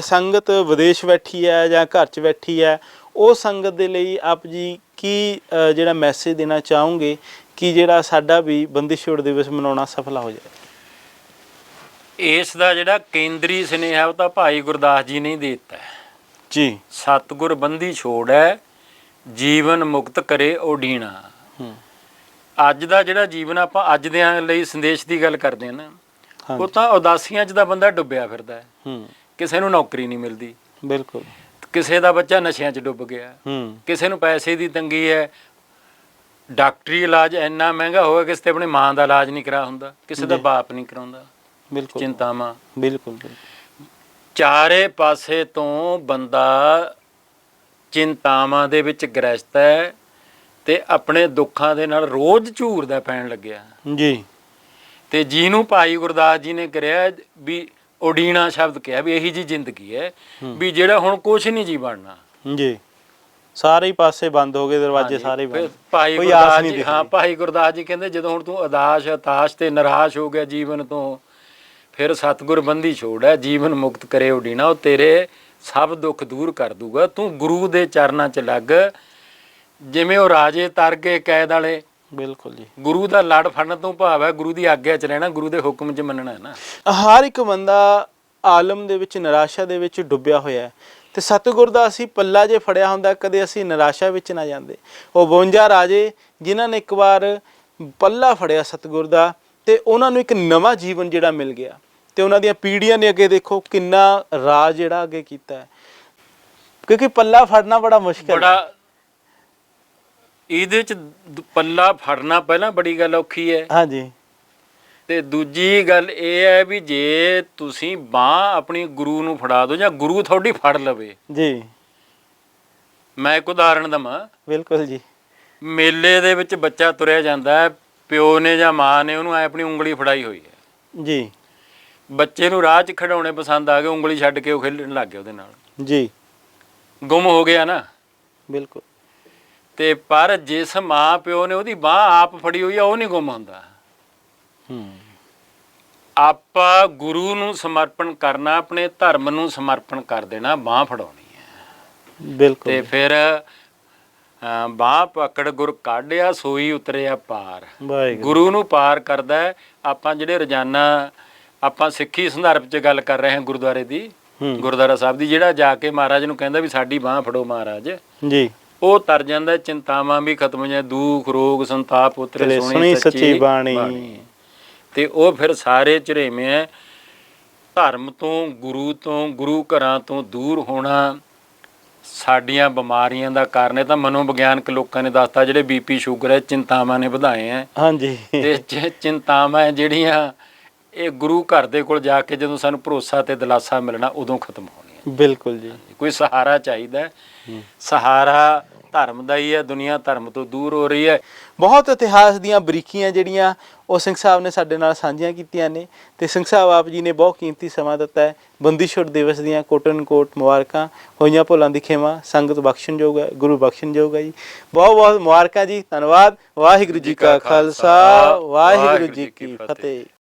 ਸੰਗਤ ਵਿਦੇਸ਼ ਬੈਠੀ ਹੈ ਜਾਂ ਘਰ 'ਚ ਬੈਠੀ ਹੈ ਉਹ ਸੰਗਤ ਦੇ ਲਈ ਆਪ ਜੀ ਕੀ ਜਿਹੜਾ ਮੈਸੇਜ ਦੇਣਾ ਚਾਹੋਗੇ ਕਿ ਜਿਹੜਾ ਸਾਡਾ ਵੀ ਬੰਦੀ ਛੋੜ ਦਿਵਸ ਮਨਾਉਣਾ ਸਫਲ ਹੋ ਜਾਏ? ਇਸ ਦਾ ਜਿਹੜਾ ਕੇਂਦਰੀ ਸਨੇਹਾ ਉਹ ਤਾਂ ਭਾਈ ਗੁਰਦਾਸ ਜੀ ਨੇ ਦਿੱਤਾ ਜੀ। ਸਤਿਗੁਰ ਬੰਦੀ ਛੋੜ ਹੈ ਜੀਵਨ ਮੁਕਤ ਕਰੇ ਓਢੀਣਾ ਹੂੰ। ਅੱਜ ਦਾ ਜਿਹੜਾ ਜੀਵਨ ਆਪਾਂ ਅੱਜ ਦੇ ਲਈ ਸੰਦੇਸ਼ ਦੀ ਗੱਲ ਕਰਦੇ ਹਾਂ ਨਾ ਉਹ ਤਾਂ ਉਦਾਸੀਆਂ 'ਚ ਦਾ ਬੰਦਾ ਡੁੱਬਿਆ ਫਿਰਦਾ ਹੂੰ। ਕਿਸੇ ਨੂੰ ਨੌਕਰੀ ਨਹੀਂ ਮਿਲਦੀ। ਬਿਲਕੁਲ। ਕਿਸੇ ਦਾ ਬੱਚਾ ਨਸ਼ਿਆਂ 'ਚ ਡੁੱਬ ਗਿਆ। ਹੂੰ। ਕਿਸੇ ਨੂੰ ਪੈਸੇ ਦੀ ਤੰਗੀ ਹੈ। ਡਾਕਟਰੀ ਇਲਾਜ ਇੰਨਾ ਮਹਿੰਗਾ ਹੋਇਆ ਕਿਸੇ ਤੇ ਆਪਣੀ ਮਾਂ ਦਾ ਇਲਾਜ ਨਹੀਂ ਕਰਾ ਹੁੰਦਾ। ਕਿਸੇ ਦਾ ਜੀ। ਬਾਪ ਨਹੀਂ ਕਰਾਉਂਦਾ। ਬਿਲਕੁਲ। ਚਿੰਤਾਵਾਂ। ਬਿਲਕੁਲ ਬਿਲਕੁਲ। ਚਾਰੇ ਪਾਸੇ ਤੋਂ ਬੰਦਾ ਚਿੰਤਾਵਾਂ ਦੇ ਵਿੱਚ ਗ੍ਰਸਤ ਹੈ ਤੇ ਆਪਣੇ ਦੁੱਖਾਂ ਦੇ ਨਾਲ ਰੋਜ਼ ਝੂਰਦਾ ਪੈਣ ਲੱਗਿਆ। ਜੀ। ਤੇ ਜਿਹਨੂੰ ਭਾਈ ਗੁਰਦਾਸ ਜੀ ਨੇ ਕਰਿਆ ਵੀ ਉਡੀਣਾ ਸ਼ਬਦ ਕਿਹਾ ਵੀ ਇਹੀ ਜੀ ਜ਼ਿੰਦਗੀ ਹੈ ਵੀ ਜਿਹੜਾ ਹੁਣ ਕੁਝ ਨਹੀਂ ਜੀ ਬਣਨਾ। ਜੀ। ਸਾਰੇ ਹੀ ਪਾਸੇ ਬੰਦ ਹੋ ਗਏ ਦਰਵਾਜ਼ੇ ਸਾਰੇ ਬੰਦ। ਭਾਈ ਗੁਰਦਾਸ ਜੀ ਹਾਂ। ਭਾਈ ਗੁਰਦਾਸ ਜੀ ਕਹਿੰਦੇ ਜਦੋਂ ਹੁਣ ਤੂੰ ਅਦਾਸ਼ ਹਤਾਸ਼ ਤੇ ਨਿਰਾਸ਼ ਹੋ ਗਿਆ ਜੀਵਨ ਤੋਂ ਫਿਰ ਸਤਿਗੁਰ ਬੰਦੀ ਛੋੜਿਆ ਜੀਵਨ ਮੁਕਤ ਕਰੇ ਉਡੀਣਾ ਉਹ ਤੇਰੇ ਸਭ ਦੁੱਖ ਦੂਰ ਕਰ ਦੂਗਾ। ਤੂੰ ਗੁਰੂ ਦੇ ਚਰਨਾਂ 'ਚ ਲੱਗ ਜਿਵੇਂ ਉਹ ਰਾਜੇ ਤਰ ਕੇ ਕੈਦ ਵਾਲੇ ਬਿਲਕੁਲ ਜੀ। ਗੁਰੂ ਦਾ ਲੜ ਫੜਨ ਤੋਂ ਭਾਵ ਹੈ ਗੁਰੂ ਦੀ ਆਗਿਆ 'ਚ ਰਹਿਣਾ ਗੁਰੂ ਦੇ ਹੁਕਮ 'ਚ ਮੰਨਣਾ ਹੈ ਨਾ। ਹਰ ਇੱਕ ਬੰਦਾ ਆਲਮ ਦੇ ਵਿੱਚ ਨਿਰਾਸ਼ਾ ਦੇ ਵਿੱਚ ਡੁੱਬਿਆ ਹੋਇਆ ਹੈ। ਤੇ ਸਤਿਗੁਰ ਦਾ ਅਸੀਂ ਪੱਲਾ ਜੇ ਫੜਿਆ ਹੁੰਦਾ ਕਦੇ ਅਸੀਂ ਨਿਰਾਸ਼ਾ ਵਿੱਚ ਨਾ ਜਾਂਦੇ। ਉਹ 52 ਰਾਜੇ ਜਿਨ੍ਹਾਂ ਨੇ ਇੱਕ ਵਾਰ ਪੱਲਾ ਫੜਿਆ ਸਤਿਗੁਰ ਦਾ ਤੇ ਉਹਨਾਂ ਨੂੰ ਇੱਕ ਨਵਾਂ ਜੀਵਨ ਜਿਹੜਾ ਮਿਲ ਗਿਆ। ਤੇ ਉਹਨਾਂ ਦੀਆਂ ਪੀੜ੍ਹੀਆਂ ਨੇ ਅੱਗੇ ਦੇਖੋ ਕਿੰਨਾ ਰਾਜ ਜਿਹੜਾ ਅੱਗੇ ਕੀਤਾ ਹੈ। ਕਿਉਂਕਿ ਪੱਲਾ ਫੜਨਾ ਬੜਾ ਮੁਸ਼ਕਲ ਹੈ। ਬੜਾ ਇਹਦੇ 'ਚ ਦ- ਪੱਲਾ ਫੜਨਾ ਪਹਿਲਾਂ ਬੜੀ ਗੱਲ ਔਖੀ ਹੈ ਹਾਂਜੀ। ਤੇ ਦੂਜੀ ਗੱਲ ਇਹ ਹੈ ਵੀ ਜੇ ਤੁਸੀਂ ਬਾਹ ਆਪਣੀ ਗੁਰੂ ਨੂੰ ਫੜਾ ਦਿਓ ਜਾਂ ਗੁਰੂ ਤੁਹਾਡੀ ਫੜ ਲਵੇ। ਜੀ। ਮੈਂ ਇੱਕ ਉਦਾਹਰਣ ਦਵਾਂ। ਬਿਲਕੁਲ ਜੀ। ਮੇਲੇ ਦੇ ਵਿੱਚ ਬੱਚਾ ਤੁਰਿਆ ਜਾਂਦਾ ਹੈ ਪਿਓ ਨੇ ਜਾਂ ਮਾਂ ਨੇ ਉਹਨੂੰ ਐ ਆਪਣੀ ਉਂਗਲੀ ਫੜਾਈ ਹੋਈ ਹੈ ਜੀ। ਬੱਚੇ ਨੂੰ ਰਾਹ 'ਚ ਖਡਾਉਣੇ ਪਸੰਦ ਆ ਗਏ ਉਂਗਲੀ ਛੱਡ ਕੇ ਉਹ ਖੇਡਣ ਲੱਗ ਗਿਆ ਉਹਦੇ ਨਾਲ। ਜੀ। ਗੁੰਮ ਹੋ ਗਿਆ ਨਾ। ਬਿਲਕੁਲ। ਤੇ ਪਰ ਜਿਸ ਮਾਂ ਪਿਓ ਨੇ ਉਹਦੀ ਬਾਹ ਆਪ ਫੜੀ ਹੋਈ ਆ ਉਹ ਨਹੀਂ ਗੁੰਮ ਹੁੰਦਾ। ਹੂੰ। ਆਪਾਂ ਗੁਰੂ ਨੂੰ ਸਮਰਪਣ ਕਰਨਾ ਆਪਣੇ ਧਰਮ ਨੂੰ ਸਮਰਪਣ ਕਰ ਦੇਣਾ ਬਾਹ ਫੜਾਉਣੀ ਹੈ। ਬਿਲਕੁਲ। ਤੇ ਫਿਰ ਬਾਹ ਪਕੜ ਗੁਰ ਕਾਢਿਆ ਸੋਈ ਉਤਰਿਆ ਪਾਰ। ਗੁਰੂ ਨੂੰ ਪਾਰ ਕਰਦਾ। ਆਪਾਂ ਜਿਹੜੇ ਰੋਜ਼ਾਨਾ ਆਪਾਂ ਸਿੱਖੀ ਸੰਦਰਭ 'ਚ ਗੱਲ ਕਰ ਰਹੇ ਹਾਂ ਗੁਰਦੁਆਰੇ ਦੀ ਗੁਰਦੁਆਰਾ ਸਾਹਿਬ ਦੀ ਜਿਹੜਾ ਜਾ ਕੇ ਮਹਾਰਾਜ ਨੂੰ ਕਹਿੰਦਾ ਵੀ ਸਾਡੀ ਬਾਹ ਫੜੋ ਮਹਾਰਾਜ। ਜੀ। ਉਹ ਤਰ ਜਾਂਦਾ ਹੈ, ਚਿੰਤਾਵਾਂ ਵੀ ਖਤਮ ਹੋ ਦੁੱਖ ਰੋਗ ਸੰਤਾਪ ਉਤਰੇ ਤੇਰੇ ਸੋਹਣੀ ਸੱਚੀ ਬਾਣੀ। ਤੇ ਉਹ ਫਿਰ ਸਾਰੇ ਝਰੇਵੇਂ ਧਰਮ ਤੋਂ ਗੁਰੂ ਤੋਂ ਗੁਰੂ ਘਰਾਂ ਤੋਂ ਦੂਰ ਹੋਣਾ ਸਾਡੀਆਂ ਬਿਮਾਰੀਆਂ ਦਾ ਕਾਰਨ ਹੈ ਤਾਂ ਮਨੋਵਿਗਿਆਨਕ ਲੋਕਾਂ ਨੇ ਦੱਸਤਾ ਜਿਹੜੇ ਬੀਪੀ ਸ਼ੂਗਰ ਹੈ ਚਿੰਤਾਵਾਂ ਨੇ ਵਧਾਏ ਹੈ ਹਾਂਜੀ। ਤੇ ਚਿੰਤਾਵਾਂ ਹੈ ਜਿਹੜੀਆਂ ਇਹ ਗੁਰੂ ਘਰ ਦੇ ਕੋਲ ਜਾ ਕੇ ਜਦੋਂ ਸਾਨੂੰ ਭਰੋਸਾ ਤੇ ਦਿਲਾਸਾ ਮਿਲਣਾ ਉਦੋਂ ਖਤਮ ਹੋਣੀਆਂ ਬਿਲਕੁਲ ਜੀ। ਕੋਈ ਸਹਾਰਾ ਚਾਹੀਦਾ ਹੈ। ਸਹਾਰਾ ਧਰਮ ਦਾ ਹੀ ਹੈ ਦੁਨੀਆ ਧਰਮ ਤੋਂ ਦੂਰ ਹੋ ਰਹੀ ਹੈ। ਬਹੁਤ ਇਤਿਹਾਸ ਦੀਆਂ ਬਰੀਕੀਆਂ ਜਿਹੜੀਆਂ ਉਹ ਸਿੰਘ ਸਾਹਿਬ ਨੇ ਸਾਡੇ ਨਾਲ ਸਾਂਝੀਆਂ ਕੀਤੀਆਂ ਨੇ ਤੇ ਸਿੰਘ ਸਾਹਿਬ ਆਪ ਜੀ ਨੇ ਬਹੁਤ ਕੀਮਤੀ ਸਮਾਂ ਦਿੱਤਾ ਹੈ। ਬੰਦੀਛੋੜ ਦਿਵਸ ਦੀਆਂ ਕੋਟਨ ਕੋਟ ਮੁਬਾਰਕਾਂ ਹੋਈਆਂ ਭੁੱਲਾਂ ਦੀ ਖੇਮਾ ਸੰਗਤ ਬਖਸ਼ਣਯੋਗ ਹੈ ਗੁਰੂ ਬਖਸ਼ਣਯੋਗ ਹੈ ਜੀ। ਬਹੁਤ ਬਹੁਤ ਮੁਬਾਰਕਾਂ ਜੀ ਧੰਨਵਾਦ। ਵਾਹਿਗੁਰੂ ਜੀ ਕਾ ਖਾਲਸਾ ਵਾਹਿਗੁਰੂ ਜੀ ਕੀ ਫਤਿਹ।